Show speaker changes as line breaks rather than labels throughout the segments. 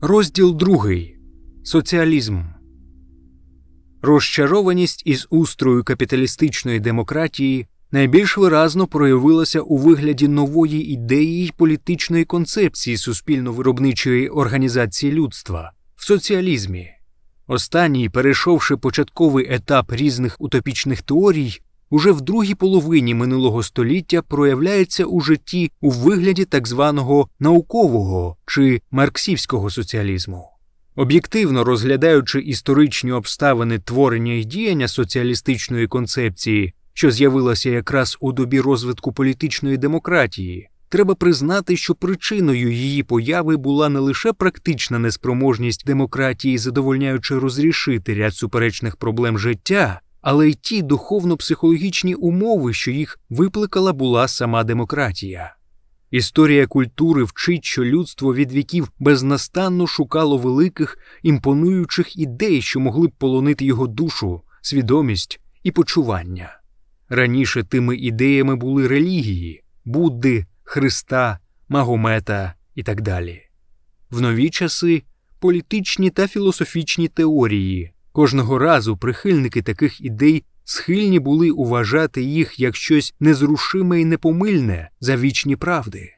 Розділ другий. Соціалізм. Розчарованість із устрою капіталістичної демократії найбільш виразно проявилася у вигляді нової ідеї й політичної концепції суспільно-виробничої організації людства в соціалізмі. Останній, перейшовши початковий етап різних утопічних теорій, уже в другій половині минулого століття проявляється у житті у вигляді так званого наукового чи марксівського соціалізму. Об'єктивно розглядаючи історичні обставини творення і діяння соціалістичної концепції, що з'явилася якраз у добі розвитку політичної демократії, треба признати, що причиною її появи була не лише практична неспроможність демократії, задовольняючи розрішити ряд суперечних проблем життя, але й ті духовно-психологічні умови, що їх викликала була сама демократія. Історія культури вчить, що людство від віків безнастанно шукало великих імпонуючих ідей, що могли б полонити його душу, свідомість і почування. Раніше тими ідеями були релігії Будди, Христа, Магомета і так далі. В нові часи політичні та філософічні теорії. Кожного разу прихильники таких ідей схильні були уважати їх як щось незрушиме і непомильне за вічні правди.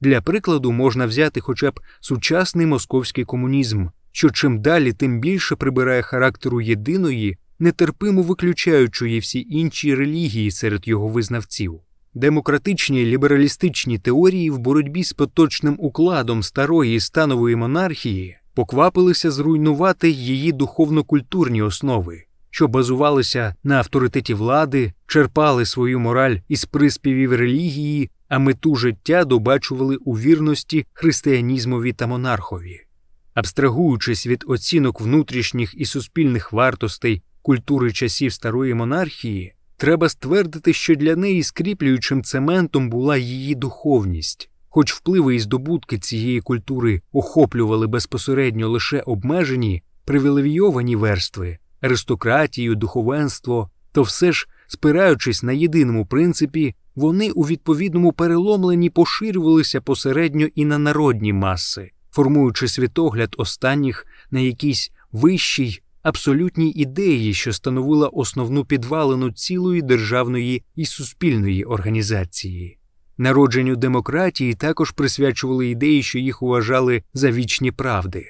Для прикладу можна взяти хоча б сучасний московський комунізм, що чим далі, тим більше прибирає характеру єдиної, нетерпимо виключаючої всі інші релігії серед його визнавців. Демократичні лібералістичні теорії в боротьбі з поточним укладом старої станової монархії поквапилися зруйнувати її духовно-культурні основи, що базувалися на авторитеті влади, черпали свою мораль із приспівів релігії, а мету життя добачували у вірності християнізмові та монархові. Абстрагуючись від оцінок внутрішніх і суспільних вартостей культури часів старої монархії, треба ствердити, що для неї скріплюючим цементом була її духовність. Хоч впливи і здобутки цієї культури охоплювали безпосередньо лише обмежені, привілейовані верстви, аристократію, духовенство, то все ж, спираючись на єдиному принципі, вони у відповідному переломленні поширювалися посередньо і на народні маси, формуючи світогляд останніх на якійсь вищій, абсолютній ідеї, що становила основну підвалину цілої державної і суспільної організації. Народженню демократії також присвячували ідеї, що їх вважали за вічні правди.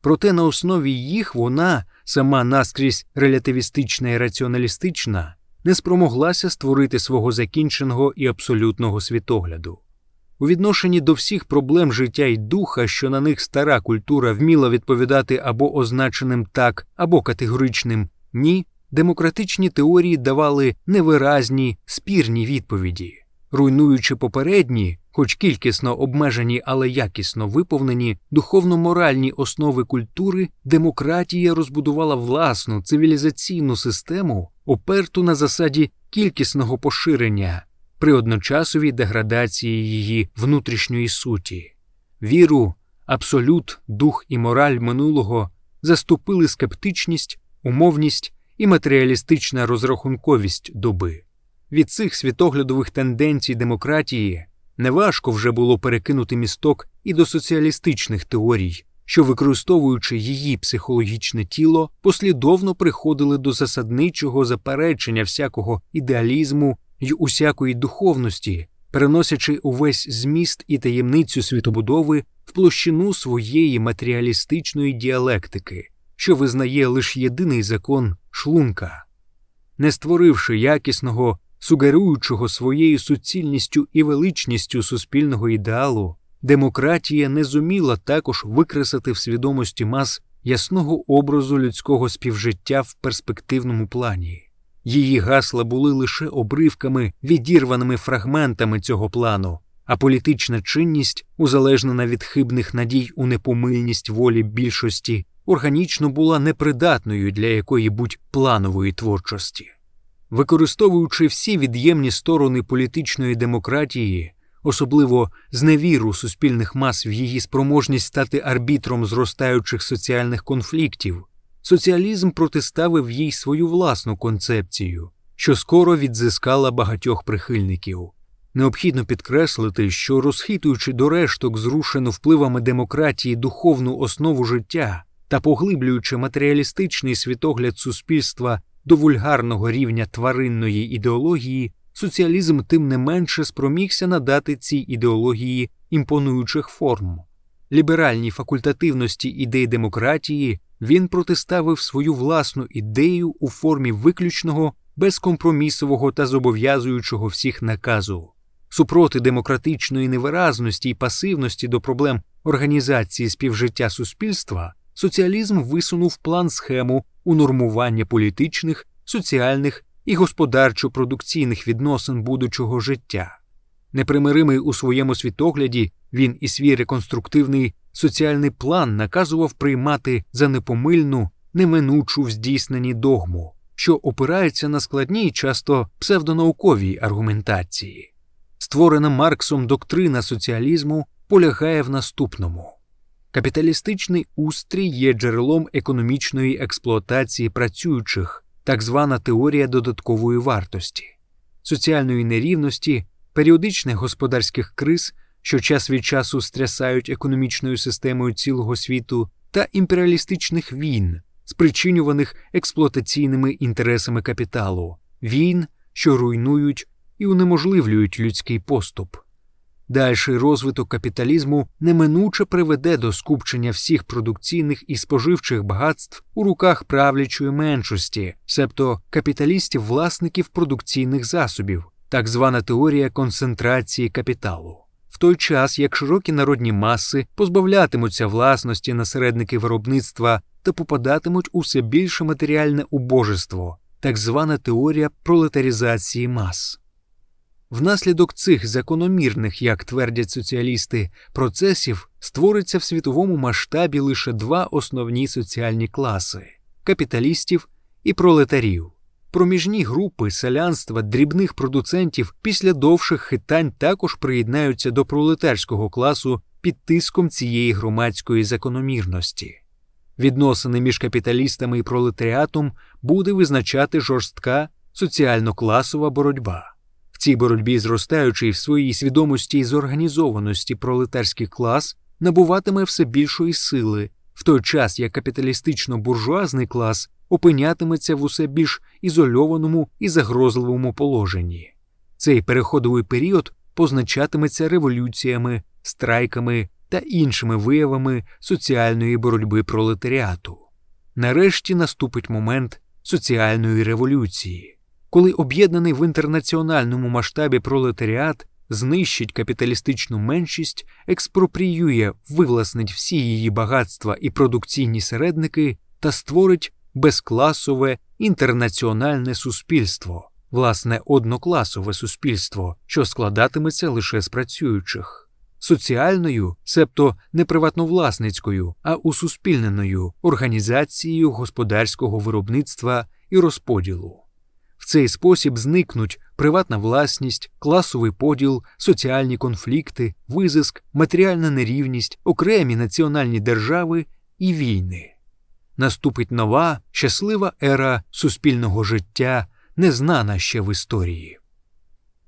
Проте на основі їх вона, сама наскрізь релятивістична і раціоналістична, не спромоглася створити свого закінченого і абсолютного світогляду. У відношенні до всіх проблем життя й духа, що на них стара культура вміла відповідати або означеним так, або категоричним ні, демократичні теорії давали невиразні, спірні відповіді. Руйнуючи попередні, хоч кількісно обмежені, але якісно виповнені, духовно-моральні основи культури, демократія розбудувала власну цивілізаційну систему, оперту на засаді кількісного поширення при одночасовій деградації її внутрішньої суті. Віру, абсолют, дух і мораль минулого заступили скептичність, умовність і матеріалістична розрахунковість доби. Від цих світоглядових тенденцій демократії неважко вже було перекинути місток і до соціалістичних теорій, що, використовуючи її психологічне тіло, послідовно приходили до засадничого заперечення всякого ідеалізму й усякої духовності, переносячи увесь зміст і таємницю світобудови в площину своєї матеріалістичної діалектики, що визнає лише єдиний закон шлунка. Не створивши якісного сугеруючого своєю суцільністю і величністю суспільного ідеалу, демократія не зуміла також викресати в свідомості мас ясного образу людського співжиття в перспективному плані. Її гасла були лише обривками, відірваними фрагментами цього плану, а політична чинність, узалежнена від хибних надій у непомильність волі більшості, органічно була непридатною для якої будь планової творчості. Використовуючи всі від'ємні сторони політичної демократії, особливо зневіру суспільних мас в її спроможність стати арбітром зростаючих соціальних конфліктів, соціалізм протиставив їй свою власну концепцію, що скоро відзискала багатьох прихильників. Необхідно підкреслити, що розхитуючи до решток зрушену впливами демократії духовну основу життя та поглиблюючи матеріалістичний світогляд суспільства до вульгарного рівня тваринної ідеології, соціалізм тим не менше спромігся надати цій ідеології імпонуючих форм. Ліберальній факультативності ідей демократії він протиставив свою власну ідею у формі виключного, безкомпромісового та зобов'язуючого всіх наказу. Супроти демократичної невиразності і пасивності до проблем організації співжиття суспільства, соціалізм висунув план схему унормування політичних, соціальних і господарчо-продукційних відносин будучого життя. Непримиримий у своєму світогляді, він і свій реконструктивний соціальний план наказував приймати за непомильну, неминучу в здійсненні догму, що опирається на складній, часто псевдонауковій аргументації. Створена Марксом доктрина соціалізму полягає в наступному. Капіталістичний устрій є джерелом економічної експлуатації працюючих, так звана теорія додаткової вартості, соціальної нерівності, періодичних господарських криз, що час від часу стрясають економічною системою цілого світу, та імперіалістичних війн, спричинюваних експлуатаційними інтересами капіталу, війн, що руйнують і унеможливлюють людський поступ. Дальший розвиток капіталізму неминуче приведе до скупчення всіх продукційних і споживчих багатств у руках правлячої меншості, себто капіталістів-власників продукційних засобів, так звана теорія концентрації капіталу. В той час як широкі народні маси позбавлятимуться власності на середники виробництва та попадатимуть у все більше матеріальне убожество, так звана теорія пролетарізації мас. Внаслідок цих закономірних, як твердять соціалісти, процесів створиться в світовому масштабі лише два основні соціальні класи капіталістів і пролетарів. Проміжні групи селянства дрібних продуцентів після довших хитань також приєднаються до пролетарського класу під тиском цієї громадської закономірності. Відносини між капіталістами і пролетаріатом буде визначати жорстка соціально-класова боротьба. Цій боротьбі, зростаючий в своїй свідомості і зорганізованості пролетарський клас набуватиме все більшої сили, в той час як капіталістично-буржуазний клас опинятиметься в усе більш ізольованому і загрозливому положенні. Цей переходовий період позначатиметься революціями, страйками та іншими виявами соціальної боротьби пролетаріату. Нарешті наступить момент соціальної революції, коли об'єднаний в інтернаціональному масштабі пролетаріат знищить капіталістичну меншість, експропріює, вивласнить всі її багатства і продукційні середники та створить безкласове інтернаціональне суспільство, власне, однокласове суспільство, що складатиметься лише з працюючих. Соціальною, себто не приватновласницькою, а усуспільненою організацією господарського виробництва і розподілу. В цей спосіб зникнуть приватна власність, класовий поділ, соціальні конфлікти, визиск, матеріальна нерівність, окремі національні держави і війни. Наступить нова, щаслива ера суспільного життя, незнана ще в історії.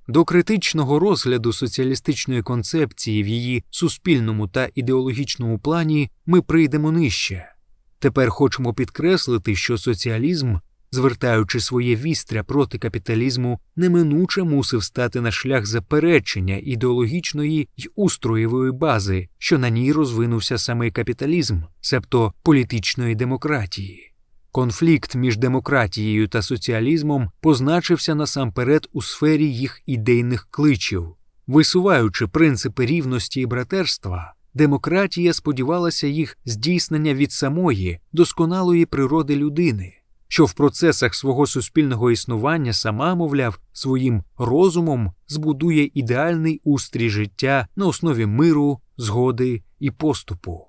До критичного розгляду соціалістичної концепції в її суспільному та ідеологічному плані ми прийдемо нижче. Тепер хочемо підкреслити, що соціалізм звертаючи своє вістря проти капіталізму, неминуче мусив стати на шлях заперечення ідеологічної й устроєвої бази, що на ній розвинувся саме капіталізм, себто політичної демократії. Конфлікт між демократією та соціалізмом позначився насамперед у сфері їх ідейних кличів, висуваючи принципи рівності і братерства. Демократія сподівалася їх здійснення від самої досконалої природи людини, що в процесах свого суспільного існування сама, мовляв, своїм розумом збудує ідеальний устрій життя на основі миру, згоди і поступу.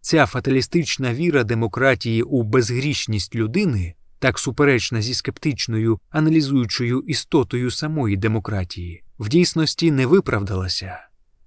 Ця фаталістична віра демократії у безгрішність людини, так суперечна зі скептичною, аналізуючою істотою самої демократії, в дійсності не виправдалася.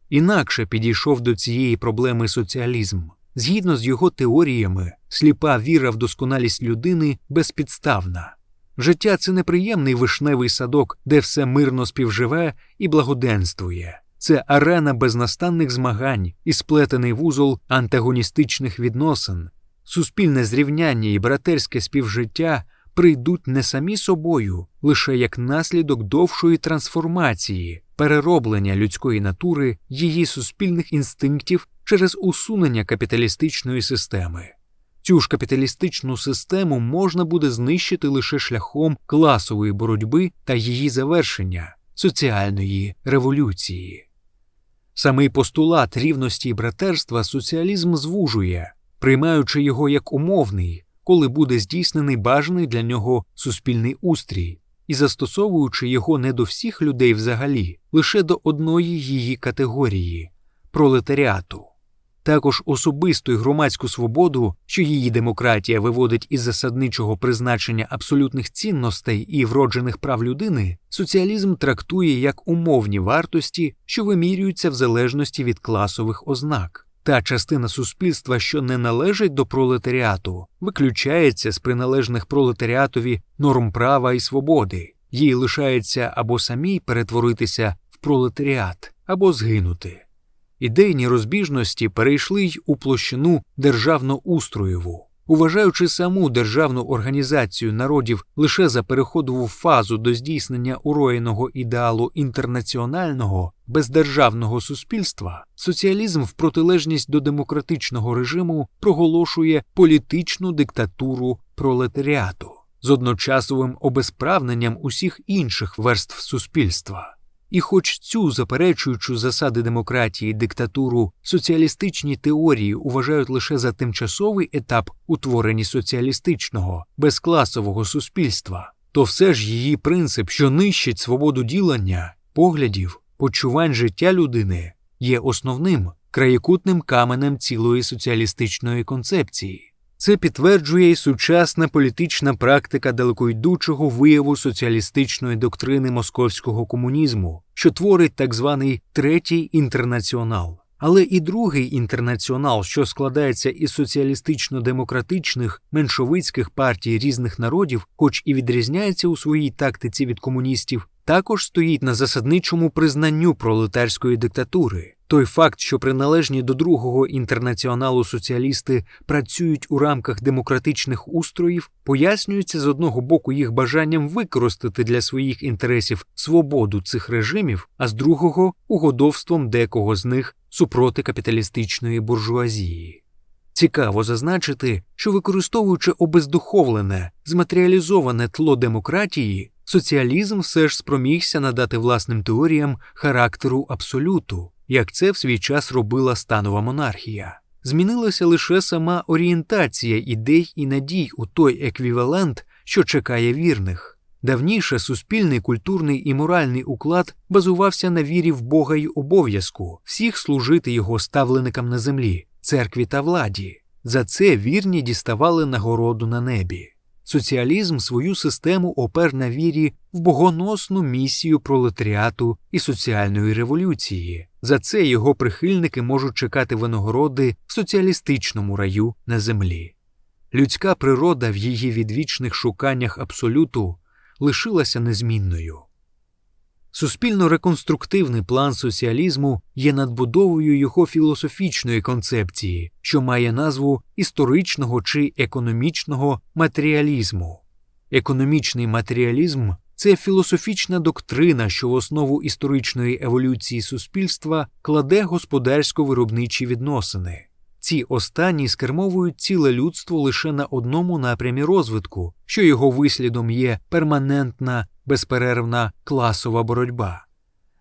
Інакше підійшов до цієї проблеми соціалізм. Згідно з його теоріями, сліпа віра в досконалість людини безпідставна. Життя це неприємний вишневий садок, де все мирно співживе і благоденствує. Це арена безнастанних змагань і сплетений вузол антагоністичних відносин, суспільне зрівняння і братерське співжиття прийдуть не самі собою, лише як наслідок довшої трансформації, перероблення людської натури, її суспільних інстинктів через усунення капіталістичної системи. Цю ж капіталістичну систему можна буде знищити лише шляхом класової боротьби та її завершення соціальної революції. Самий постулат рівності і братерства соціалізм звужує, приймаючи його як умовний, коли буде здійснений бажаний для нього суспільний устрій, і застосовуючи його не до всіх людей взагалі, лише до одної її категорії пролетаріату. Також особисту і громадську свободу, що її демократія виводить із засадничого призначення абсолютних цінностей і вроджених прав людини, соціалізм трактує як умовні вартості, що вимірюються в залежності від класових ознак. Та частина суспільства, що не належить до пролетаріату, виключається з приналежних пролетаріатові норм права і свободи, їй лишається або самій перетворитися в пролетаріат, або згинути. Ідейні розбіжності перейшли й у площину державно-устроєву, Уважаючи саму державну організацію народів лише за переходову фазу до здійснення уроєного ідеалу інтернаціонального бездержавного суспільства, соціалізм в протилежність до демократичного режиму проголошує політичну диктатуру пролетаріату з одночасовим обезправненням усіх інших верств суспільства. І, хоч цю заперечуючу засади демократії диктатуру соціалістичні теорії вважають лише за тимчасовий етап утворення соціалістичного безкласового суспільства, то все ж її принцип, що нищить свободу ділення, поглядів, почувань життя людини, є основним краєкутним каменем цілої соціалістичної концепції. Це підтверджує й сучасна політична практика далекойдучого вияву соціалістичної доктрини московського комунізму, що творить так званий третій інтернаціонал. Але і другий інтернаціонал, що складається із соціалістично-демократичних меншовицьких партій різних народів, хоч і відрізняється у своїй тактиці від комуністів, також стоїть на засадничому признанню пролетарської диктатури. Той факт, що приналежні до другого інтернаціоналу соціалісти працюють у рамках демократичних устроїв, пояснюється з одного боку їх бажанням використати для своїх інтересів свободу цих режимів, а з другого угодовством декого з них супроти капіталістичної буржуазії. Цікаво зазначити, що використовуючи обездуховлене, зматеріалізоване тло демократії, соціалізм все ж спромігся надати власним теоріям характеру абсолюту як це в свій час робила станова монархія. Змінилася лише сама орієнтація ідей і надій у той еквівалент, що чекає вірних. Давніше суспільний культурний і моральний уклад базувався на вірі в Бога й обов'язку всіх служити його ставленикам на землі, церкві та владі. За це вірні діставали нагороду на небі. Соціалізм свою систему опер на вірі в богоносну місію пролетаріату і соціальної революції. За це його прихильники можуть чекати винагороди в соціалістичному раю на землі. Людська природа в її відвічних шуканнях абсолюту лишилася незмінною. Суспільно-реконструктивний план соціалізму є надбудовою його філософічної концепції, що має назву історичного чи економічного матеріалізму. Економічний матеріалізм це філософічна доктрина, що в основу історичної еволюції суспільства кладе господарсько-виробничі відносини. Ці останні скермовують ціле людство лише на одному напрямі розвитку, що його вислідом є перманентна, безперервна класова боротьба.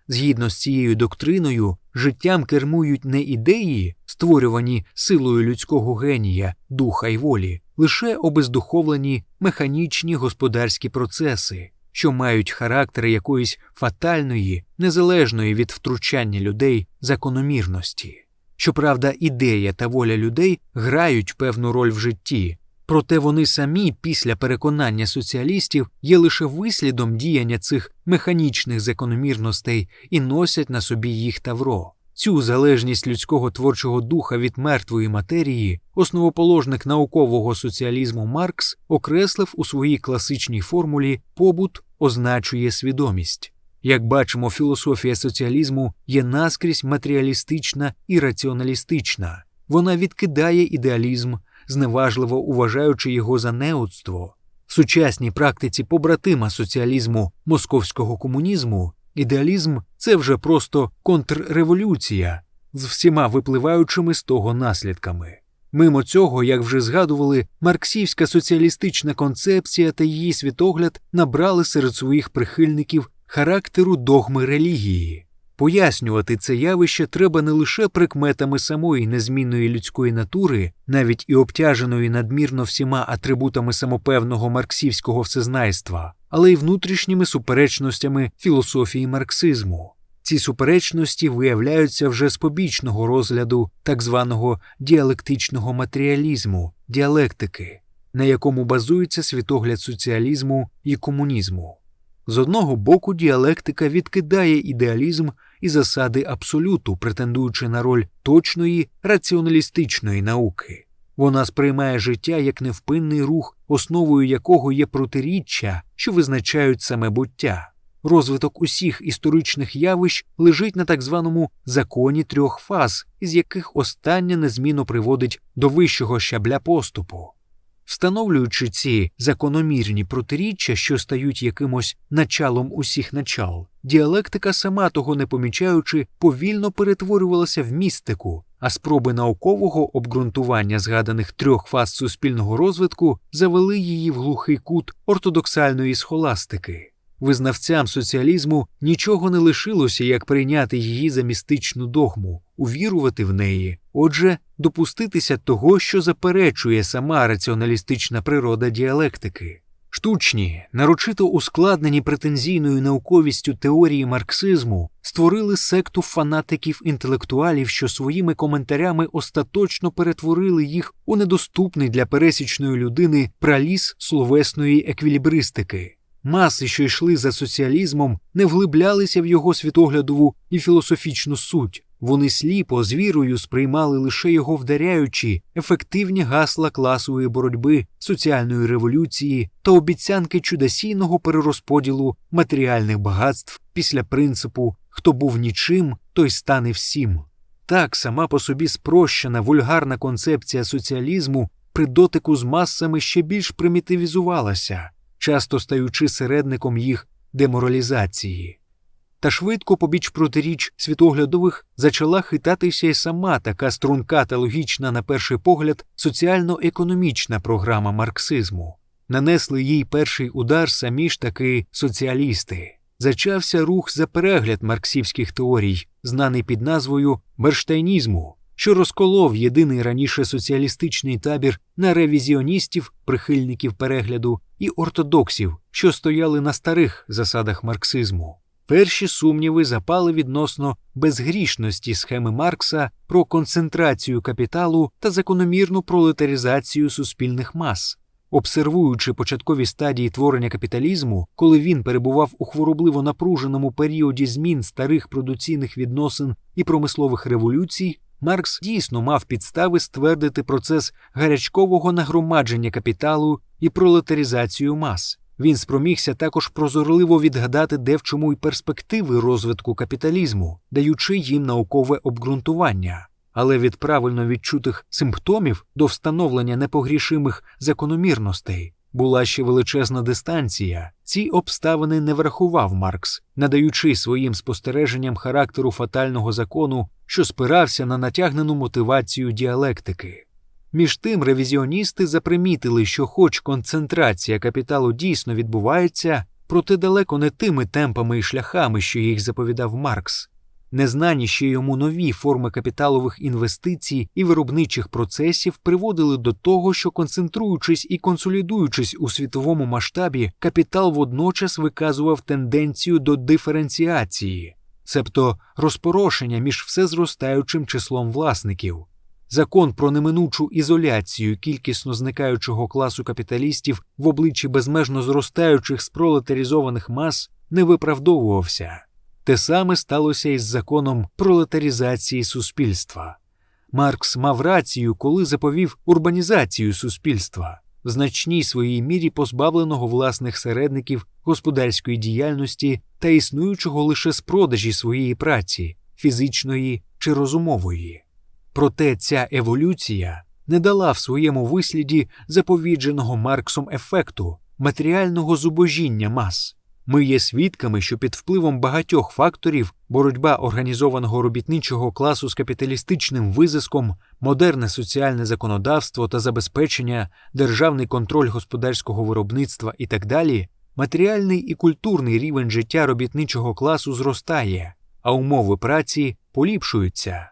Згідно з цією доктриною, життям кермують не ідеї, створювані силою людського генія, духа й волі, лише обездуховлені механічні господарські процеси, що мають характер якоїсь фатальної, незалежної від втручання людей закономірності. Щоправда, ідея та воля людей грають певну роль в житті, проте вони самі після переконання соціалістів є лише вислідом діяння цих механічних закономірностей і носять на собі їх тавро. Цю залежність людського творчого духа від мертвої матерії основоположник наукового соціалізму Маркс окреслив у своїй класичній формулі побут означує свідомість. Як бачимо, філософія соціалізму є наскрізь матеріалістична і раціоналістична. Вона відкидає ідеалізм, зневажливо вважаючи його за неудство. В сучасній практиці побратима соціалізму московського комунізму ідеалізм це вже просто контрреволюція з всіма випливаючими з того наслідками. Мимо цього, як вже згадували, марксівська соціалістична концепція та її світогляд набрали серед своїх прихильників характеру догми релігії. Пояснювати це явище треба не лише прикметами самої незмінної людської натури, навіть і обтяженої надмірно всіма атрибутами самопевного марксівського всезнайства, але й внутрішніми суперечностями філософії марксизму. Ці суперечності виявляються вже з побічного розгляду так званого діалектичного матеріалізму, діалектики, на якому базується світогляд соціалізму і комунізму. З одного боку, діалектика відкидає ідеалізм і засади абсолюту, претендуючи на роль точної раціоналістичної науки. Вона сприймає життя як невпинний рух, основою якого є протиріччя, що визначають саме буття. Розвиток усіх історичних явищ лежить на так званому законі трьох фаз, із яких остання незмінно приводить до вищого щабля поступу. Встановлюючи ці закономірні протиріччя, що стають якимось началом усіх начал, діалектика, сама того не помічаючи, повільно перетворювалася в містику, а спроби наукового обґрунтування згаданих трьох фаз суспільного розвитку завели її в глухий кут ортодоксальної схоластики. Визнавцям соціалізму нічого не лишилося, як прийняти її за містичну догму, увірувати в неї, отже, допуститися того, що заперечує сама раціоналістична природа діалектики. Штучні, нарочито ускладнені претензійною науковістю теорії марксизму створили секту фанатиків інтелектуалів, що своїми коментарями остаточно перетворили їх у недоступний для пересічної людини праліс словесної еквілібристики. Маси, що йшли за соціалізмом, не вглиблялися в його світоглядову і філософічну суть. Вони сліпо з вірою сприймали лише його вдаряючі, ефективні гасла класової боротьби, соціальної революції та обіцянки чудосійного перерозподілу матеріальних багатств після принципу хто був нічим, той стане всім. Так сама по собі спрощена вульгарна концепція соціалізму при дотику з масами ще більш примітивізувалася часто стаючи середником їх деморалізації. Та швидко побіч протиріч світоглядових зачала хитатися й сама така струнка та логічна, на перший погляд, соціально-економічна програма марксизму. Нанесли їй перший удар самі ж таки соціалісти. Зачався рух за перегляд марксівських теорій, знаний під назвою Берштейнізму, що розколов єдиний раніше соціалістичний табір на ревізіоністів, прихильників перегляду і ортодоксів, що стояли на старих засадах марксизму. Перші сумніви запали відносно безгрішності схеми Маркса про концентрацію капіталу та закономірну пролетаризацію суспільних мас. Обсервуючи початкові стадії творення капіталізму, коли він перебував у хворобливо напруженому періоді змін старих продуційних відносин і промислових революцій, Маркс дійсно мав підстави ствердити процес гарячкового нагромадження капіталу і пролетаризацію мас. Він спромігся також прозорливо відгадати де в чому й перспективи розвитку капіталізму, даючи їм наукове обґрунтування. Але від правильно відчутих симптомів до встановлення непогрішимих закономірностей була ще величезна дистанція. Ці обставини не врахував Маркс, надаючи своїм спостереженням характеру фатального закону, що спирався на натягнену мотивацію діалектики. Між тим ревізіоністи запримітили, що, хоч концентрація капіталу дійсно відбувається, проте далеко не тими темпами і шляхами, що їх заповідав Маркс. Незнані ще йому нові форми капіталових інвестицій і виробничих процесів приводили до того, що концентруючись і консолідуючись у світовому масштабі, капітал водночас виказував тенденцію до диференціації, себто розпорошення між всезростаючим числом власників. Закон про неминучу ізоляцію кількісно зникаючого класу капіталістів в обличчі безмежно зростаючих спролетарізованих мас не виправдовувався. Те саме сталося із законом пролетарізації суспільства. Маркс мав рацію, коли заповів урбанізацію суспільства, в значній своїй мірі позбавленого власних середників господарської діяльності та існуючого лише з продажі своєї праці, фізичної чи розумової. Проте ця еволюція не дала в своєму висліді заповідженого Марксом ефекту матеріального зубожіння мас. Ми є свідками, що під впливом багатьох факторів боротьба організованого робітничого класу з капіталістичним визиском, модерне соціальне законодавство та забезпечення, державний контроль господарського виробництва і так далі, матеріальний і культурний рівень життя робітничого класу зростає, а умови праці поліпшуються.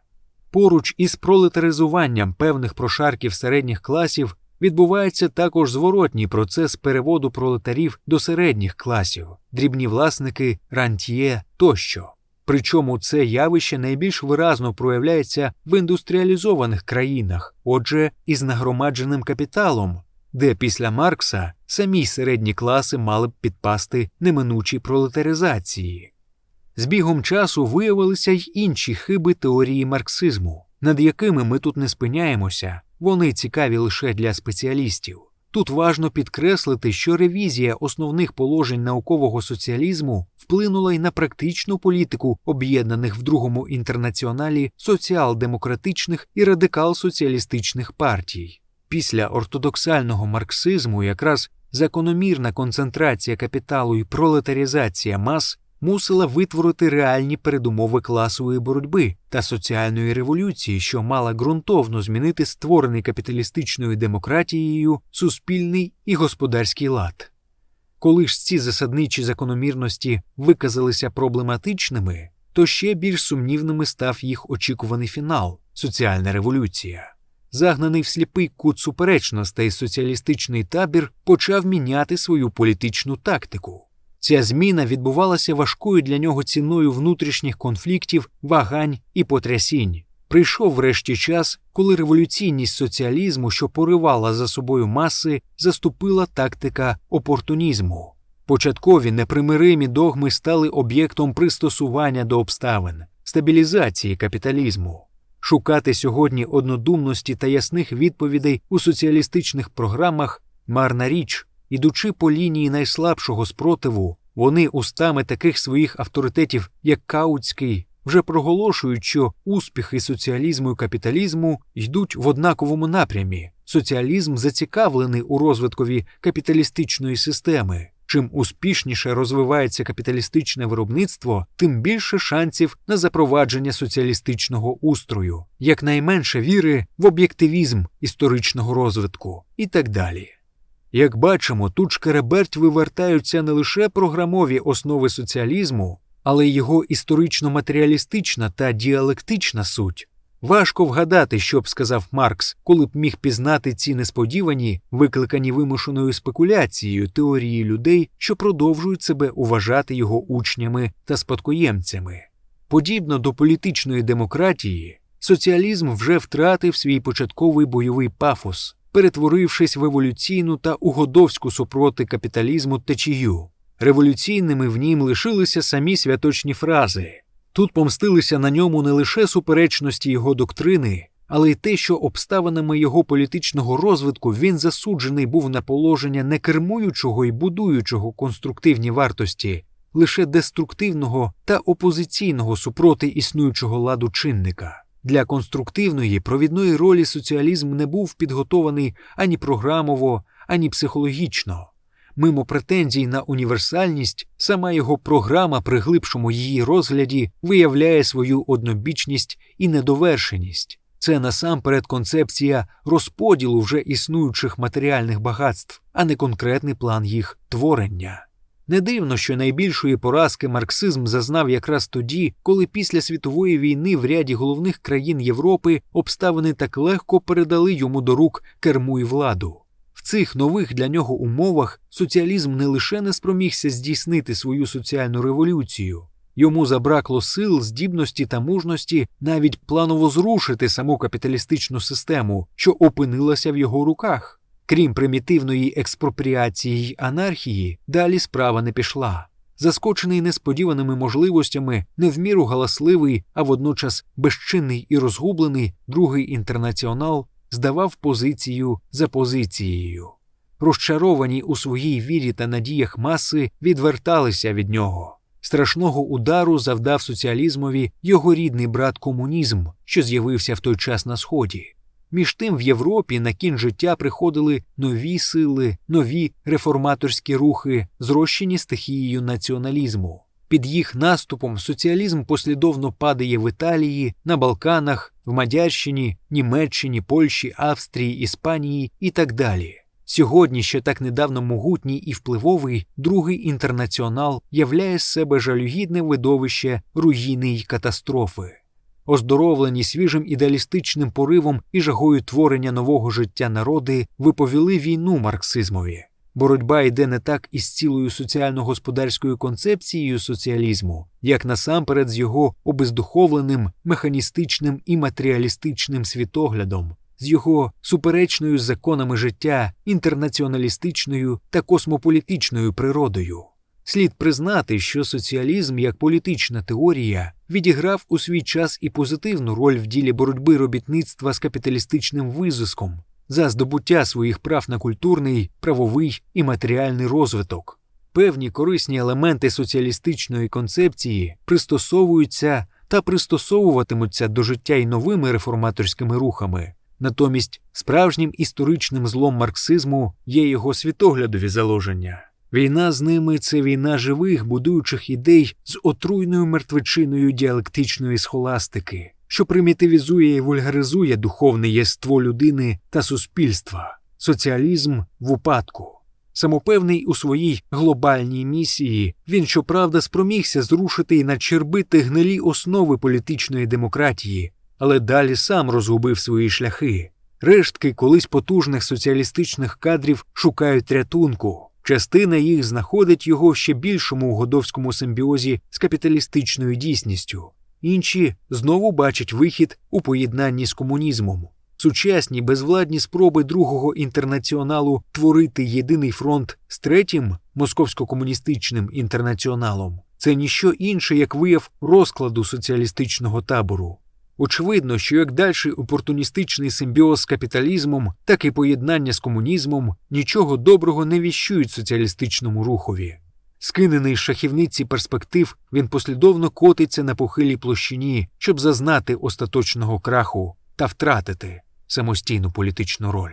Поруч із пролетаризуванням певних прошарків середніх класів відбувається також зворотній процес переводу пролетарів до середніх класів, дрібні власники, рантьє тощо. Причому це явище найбільш виразно проявляється в індустріалізованих країнах, отже, із нагромадженим капіталом, де після Маркса самі середні класи мали б підпасти неминучій пролетаризації. З бігом часу виявилися й інші хиби теорії марксизму, над якими ми тут не спиняємося, вони цікаві лише для спеціалістів. Тут важно підкреслити, що ревізія основних положень наукового соціалізму вплинула й на практичну політику об'єднаних в другому інтернаціоналі соціал-демократичних і радикал-соціалістичних партій. Після ортодоксального марксизму якраз закономірна концентрація капіталу і пролетарізація мас мусила витворити реальні передумови класової боротьби та соціальної революції, що мала ґрунтовно змінити створений капіталістичною демократією суспільний і господарський лад. Коли ж ці засадничі закономірності виказалися проблематичними, то ще більш сумнівними став їх очікуваний фінал соціальна революція. Загнаний в сліпий кут суперечностей соціалістичний табір почав міняти свою політичну тактику. Ця зміна відбувалася важкою для нього ціною внутрішніх конфліктів, вагань і потрясінь. Прийшов врешті час, коли революційність соціалізму, що поривала за собою маси, заступила тактика опортунізму. Початкові непримиримі догми стали об'єктом пристосування до обставин, стабілізації капіталізму. Шукати сьогодні однодумності та ясних відповідей у соціалістичних програмах марна річ. Ідучи по лінії найслабшого спротиву, вони устами таких своїх авторитетів, як Каутський, вже проголошують, що успіхи соціалізму і капіталізму йдуть в однаковому напрямі. Соціалізм зацікавлений у розвиткові капіталістичної системи. Чим успішніше розвивається капіталістичне виробництво, тим більше шансів на запровадження соціалістичного устрою, якнайменше віри в об'єктивізм історичного розвитку і так далі. Як бачимо, тут шкереберть вивертаються не лише програмові основи соціалізму, але й його історично-матеріалістична та діалектична суть. Важко вгадати, що б сказав Маркс, коли б міг пізнати ці несподівані, викликані вимушеною спекуляцією теорії людей, що продовжують себе уважати його учнями та спадкоємцями. Подібно до політичної демократії, соціалізм вже втратив свій початковий бойовий пафос перетворившись в еволюційну та угодовську супроти капіталізму течію. Революційними в нім лишилися самі святочні фрази. Тут помстилися на ньому не лише суперечності його доктрини, але й те, що обставинами його політичного розвитку він засуджений був на положення не кермуючого і будуючого конструктивні вартості, лише деструктивного та опозиційного супроти існуючого ладу чинника. Для конструктивної провідної ролі соціалізм не був підготований ані програмово, ані психологічно. Мимо претензій на універсальність, сама його програма при глибшому її розгляді виявляє свою однобічність і недовершеність. Це насамперед концепція розподілу вже існуючих матеріальних багатств, а не конкретний план їх творення. Не дивно, що найбільшої поразки марксизм зазнав якраз тоді, коли після світової війни в ряді головних країн Європи обставини так легко передали йому до рук керму і владу. В цих нових для нього умовах соціалізм не лише не спромігся здійснити свою соціальну революцію, йому забракло сил, здібності та мужності навіть планово зрушити саму капіталістичну систему, що опинилася в його руках. Крім примітивної експропріації й анархії, далі справа не пішла. заскочений несподіваними можливостями, не міру галасливий, а водночас безчинний і розгублений другий інтернаціонал здавав позицію за позицією. Розчаровані у своїй вірі та надіях маси відверталися від нього. Страшного удару завдав соціалізмові його рідний брат комунізм, що з'явився в той час на сході. Між тим в Європі на кін життя приходили нові сили, нові реформаторські рухи, зрощені стихією націоналізму. Під їх наступом соціалізм послідовно падає в Італії, на Балканах, в Мадярщині, Німеччині, Польщі, Австрії, Іспанії і так далі. Сьогодні, ще так недавно могутній і впливовий, другий інтернаціонал являє з себе жалюгідне видовище руїни й катастрофи. Оздоровлені свіжим ідеалістичним поривом і жагою творення нового життя народи виповіли війну марксизмові. Боротьба йде не так із цілою соціально-господарською концепцією соціалізму, як насамперед з його обездуховленим, механістичним і матеріалістичним світоглядом, з його суперечною законами життя, інтернаціоналістичною та космополітичною природою. Слід признати, що соціалізм як політична теорія відіграв у свій час і позитивну роль в ділі боротьби робітництва з капіталістичним визиском за здобуття своїх прав на культурний, правовий і матеріальний розвиток. Певні корисні елементи соціалістичної концепції пристосовуються та пристосовуватимуться до життя й новими реформаторськими рухами. Натомість справжнім історичним злом марксизму є його світоглядові заложення. Війна з ними це війна живих, будуючих ідей з отруйною мертвечиною діалектичної схоластики, що примітивізує і вульгаризує духовне єство людини та суспільства, соціалізм в упадку. Самопевний у своїй глобальній місії, він, щоправда, спромігся зрушити і начербити гнилі основи політичної демократії, але далі сам розгубив свої шляхи. Рештки колись потужних соціалістичних кадрів шукають рятунку. Частина їх знаходить його ще більшому угодовському симбіозі з капіталістичною дійсністю, інші знову бачать вихід у поєднанні з комунізмом. Сучасні безвладні спроби другого інтернаціоналу творити єдиний фронт з третім московсько-комуністичним інтернаціоналом це ніщо інше, як вияв розкладу соціалістичного табору. Очевидно, що як дальший опортуністичний симбіоз з капіталізмом, так і поєднання з комунізмом нічого доброго не віщують соціалістичному рухові. Скинений з шахівниці перспектив, він послідовно котиться на похилій площині, щоб зазнати остаточного краху та втратити самостійну політичну роль.